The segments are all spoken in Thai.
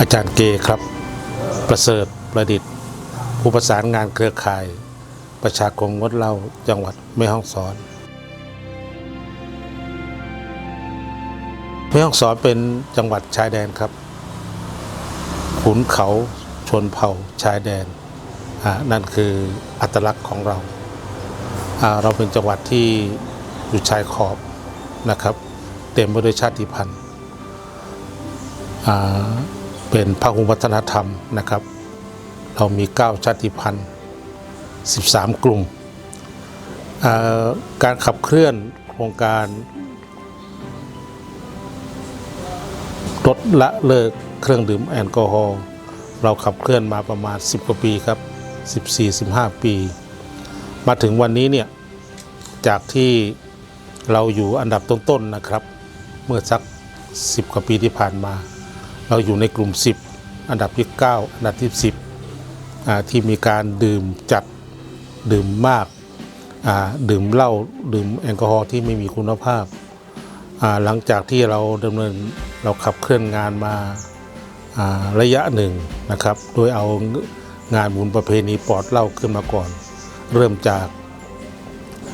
อาจารย์เกครับ ประเสริฐประดิษฐ์ผู้ประสานงานเครือข่าย ประชาคมงดเล้าจังหวัดแม่ฮ่องสอนแม่ฮ่องสอนเป็นจังหวัดชายแดนครับ ขุนเขาชนเผ่าชายแดน นั่นคืออัตลักษณ์ของเรา เราเป็นจังหวัดที่อยู่ชายขอบนะครับ เต็มไปด้วยชาติพันธุ์ เป็นพหุวัฒนธรรมนะครับ เรามี 9 ชาติพันธุ์ 13 กลุ่ม การขับเคลื่อนโครงการลดละเลิกเครื่องดื่มแอลกอฮอล์เราขับเคลื่อนมาประมาณ 10 กว่าปีครับ 14-15 ปี มาถึงวันนี้เนี่ย จากที่เราอยู่อันดับต้นๆนะครับ เมื่อสัก 10 กว่าปีที่ผ่านมา เราอยู่ในกลุ่ม 10 อันดับที่ 9 อันดับที่ 10 ที่มีการดื่มจัดดื่มมาก ดื่มเหล้าดื่มแอลกอฮอล์ที่ไม่มีคุณภาพ หลังจากที่เราดำเนินเราขับเคลื่อนงานมาอ่าระยะหนึ่งนะครับ โดยเอางานบุญประเพณีปลอดเหล้าขึ้นมาก่อน เริ่มจาก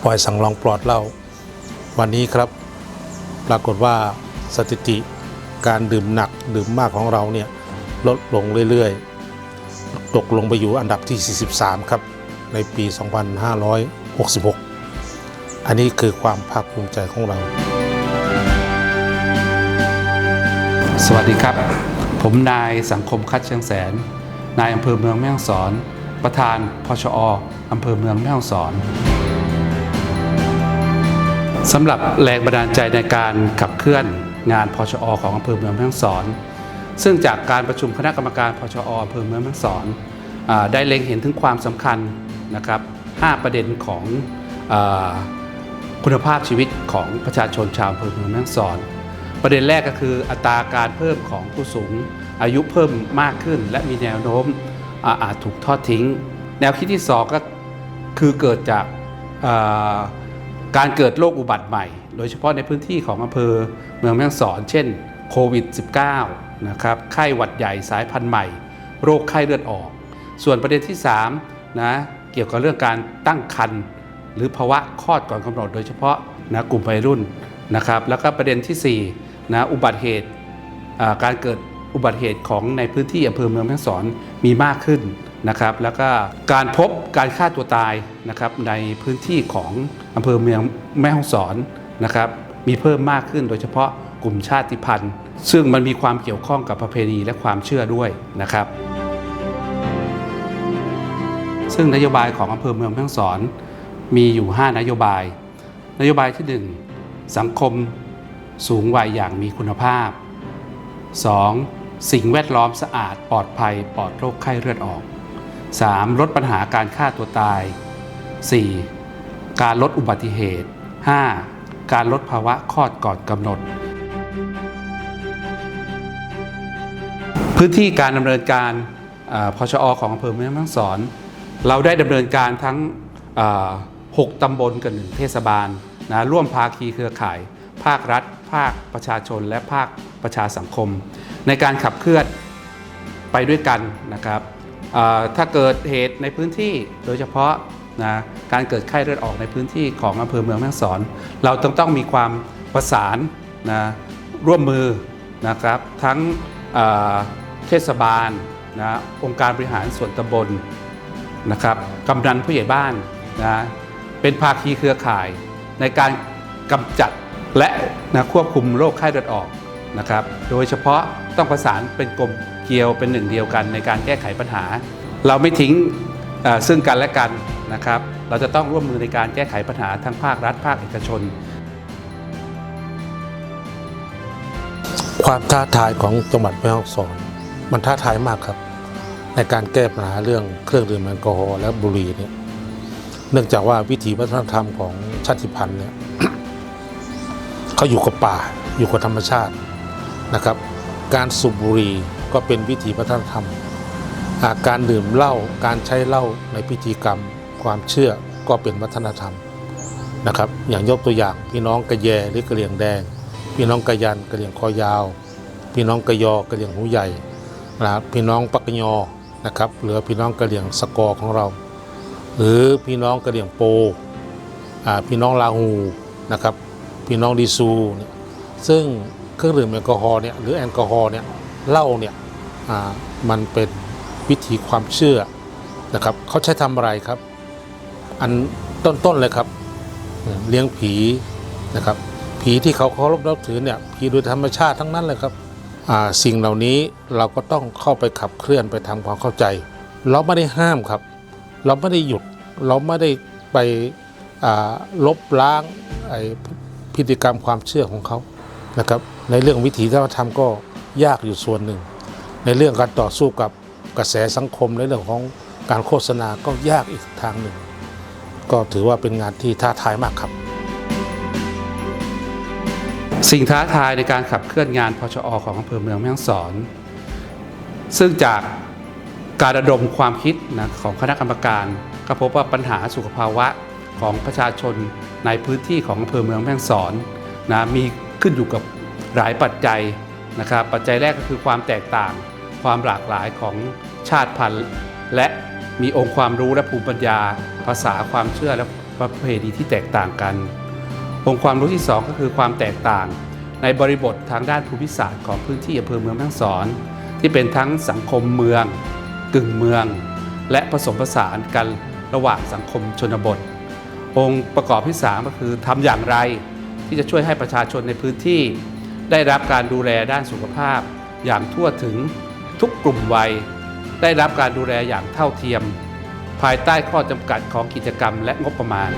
ปล่อยสั่งลองปลอดเหล้าวันนี้ครับ ปรากฏว่าสถิติ การดื่มหนักดื่มมากของเราเนี่ยลดลงเรื่อยๆ ตกลงไปอยู่อันดับที่ 43 ครับ ในปี 2566 อันนี้คือความภาคภูมิใจของเรา สวัสดีครับ ผมนายสังคมคัดเชียงแสน นายอำเภอเมืองแม่ฮ่องสอน ประธานพชออำเภอเมืองแม่ฮ่องสอนสำหรับแรงบันดาลใจในการขับเคลื่อน งานพชอของอำเภอเมืองแม่ฮ่องสอน ซึ่งจากการประชุมคณะกรรมการพชออำเภอเมืองแม่ฮ่องสอนอได้เล็งเห็นถึงความสำคัญนะครับ5ประเด็นของอคุณภาพชีวิตของประชาชนชาวอำเภอเมืองแม่ฮ่องสอน ประเด็นแรกก็คืออัตราการเพิ่มของผู้สูง อายุเพิ่มมากขึ้น และมีแนวโน้มอาจถูกทอดทิ้ง แนวคิดที่สองก็คือเกิดจากา การเกิดโรคอุบัติใหม่ โดยเฉพาะในพื้นที่ของอำเภอเมืองแม่ฮ่องสอน เช่นโควิด -19 นะครับไข้หวัดใหญ่สายพันธุ์ใหม่ โรคไข้เลือดออก ส่วนประเด็นที่3นะเกี่ยวกับเรื่องการตั้งครรภ์หรือภาวะคลอดก่อนกำหนดโดยเฉพาะนะกลุ่มวัยรุ่นนะครับแล้วก็ประเด็นที่4นะอุบัติเหตุการเกิดอุบัติเหตุของในพื้นที่อำเภอเมืองแม่ฮ่องสอนมีมากขึ้น นะครับแล้วก็การพบการฆ่าตัวตายนะครับในพื้นที่ของอำเภอเมืองแม่ฮ่องสอนนะครับมีเพิ่มมากขึ้นโดยเฉพาะกลุ่มชาติพันธุ์ ซึ่งมันมีความเกี่ยวข้องกับประเพณีและความเชื่อด้วยนะครับ ซึ่งนโยบายของอำเภอเมืองแม่ฮ่องสอนมีอยู่ 5 นโยบาย นโยบายที่ 1 สังคมสูงวัยอย่างมีคุณภาพ 2. สิ่งแวดล้อมสะอาดปลอดภัยปลอดโรคไข้เลือดออก 3. ลดปัญหาการฆ่าตัวตาย 4. การลดอุบัติเหตุ 5. การลดภาวะคลอดก่อนกำหนด พื้นที่การดำเนินการอ่าพชอของอำเภอแม่ฮ่องสอน เราได้ดำเนินการทั้งอ่าหกตำบลกับหนึ่งเทศบาลนะร่วมภาคีเครือข่าย ภาครัฐ ภาคประชาชน และภาคประชาสังคม ในการขับเคลื่อนไปด้วยกันนะครับ ถ้าเกิดเหตุในพื้นที่โดยเฉพาะนะการเกิดไข้เลือดออกในพื้นที่ของอำเภอเมืองแม่ฮ่องสอน เราต้องต้องมีความประสานนะร่วมมือนะครับทั้งเทศบาลนะองค์การบริหารส่วนตำบลนะครับกำนันผู้ใหญ่บ้านนะเป็นภาคีเครือข่ายในการกำจัดและนะควบคุมโรคไข้เลือดออกนะครับ โดยเฉพาะต้องประสานเป็นกลม เกลียวเป็นหนึ่งเดียวกันในการแก้ไขปัญหา เราไม่ทิ้งซึ่งกันและกันนะครับ เราจะต้องร่วมมือในการแก้ไขปัญหาทั้งภาครัฐภาคเอกชน ความท้าทายของจังหวัดแม่ฮ่องสอน มันท้าทายมากครับ ในการแก้ปัญหาเรื่องเครื่องดื่มแอลกอฮอล์และบุหรี่เนี่ยเนื่องจากว่าวิถีวัฒนธรรมของชาติพันธุ์เนี่ยเขาอยู่กับป่าอยู่กับธรรมชาตินะครับ การสูบบุหรี่ ก็เป็นวิถีวัฒนธรรมาการดื่มเหล้าการใช้เหล้าในพิธีกรรม ความเชื่อก็เป็นวัฒนธรรมนะครับ อย่างยกตัวอย่างพี่น้องกระแยหรือกระเหลี่ยงแดง พี่น้องกระยันกระเหลี่ยงคอยาว พี่น้องกระยอกระเหลี่ยงหูใหญ่นะครับพี่น้องปักกยอนะครับหรือพี่น้องกระเหรี่ยงสกอของเรา หรือพี่น้องกระเหรี่ยงโปพี่น้องลาหูนะครับพี่น้องดีซู ซึ่งเครื่องดื่มแอลกอฮอล์เนี่ยหรือแอลกอฮอล์เนี่ยเหล้าเนี่ย มันเป็นวิธีความเชื่อนะครับเขาใช้ทำอะไรครับ อันต้นๆเลยครับ เลี้ยงผีนะครับ ผีที่เขาเคารพนับถือเนี่ยผีโดยธรรมชาติทั้งนั้นเลยครับสิ่งเหล่านี้เราก็ต้องเข้าไปขับเคลื่อนไปทำความเข้าใจ เราไม่ได้ห้ามครับ เราไม่ได้หยุดเราไม่ได้ไปลบล้างไอพฤติกรรมความเชื่อของเขานะครับ ในเรื่องวิถีธรรมก็ยากอยู่ส่วนหนึ่ง ในเรื่องการต่อสู้กับกระแสสังคมในเรื่องของการโฆษณาก็ยากอีกทางหนึ่ง ก็ถือว่าเป็นงานที่ท้าทายมากครับ สิ่งท้าทายในการขับเคลื่อนงานพชอของอำเภอเมืองแม่ฮ่องสอน ซึ่งจากการระดมความคิดนะของคณะกรรมการก็พบว่าปัญหาสุขภาวะของประชาชนในพื้นที่ของอำเภอเมืองแม่ฮ่องสอนนะมีขึ้นอยู่กับหลายปัจจัยนะครับปัจจัยแรกก็คือความแตกต่าง ความหลากหลายของชาติพันธุ์ และมีองค์ความรู้และภูมิปัญญา ภาษาความเชื่อและประเพณีที่แตกต่างกัน องค์ความรู้ที่ 2 ก็คือความแตกต่าง ในบริบททางด้านภูมิศาสตร์ของพื้นที่อำเภอเมืองแม่ฮ่องสอน ที่เป็นทั้งสังคมเมือง กึ่งเมือง และผสมผสานกันระหว่างสังคมชนบท องค์ประกอบที่ 3 ก็คือทำอย่างไรที่จะช่วยให้ประชาชนในพื้นที่ ได้รับการดูแลด้านสุขภาพอย่างทั่วถึง ทุกกลุ่มวัย ได้รับการดูแลอย่างเท่าเทียม ภายใต้ข้อจำกัดของกิจกรรมและงบประมาณ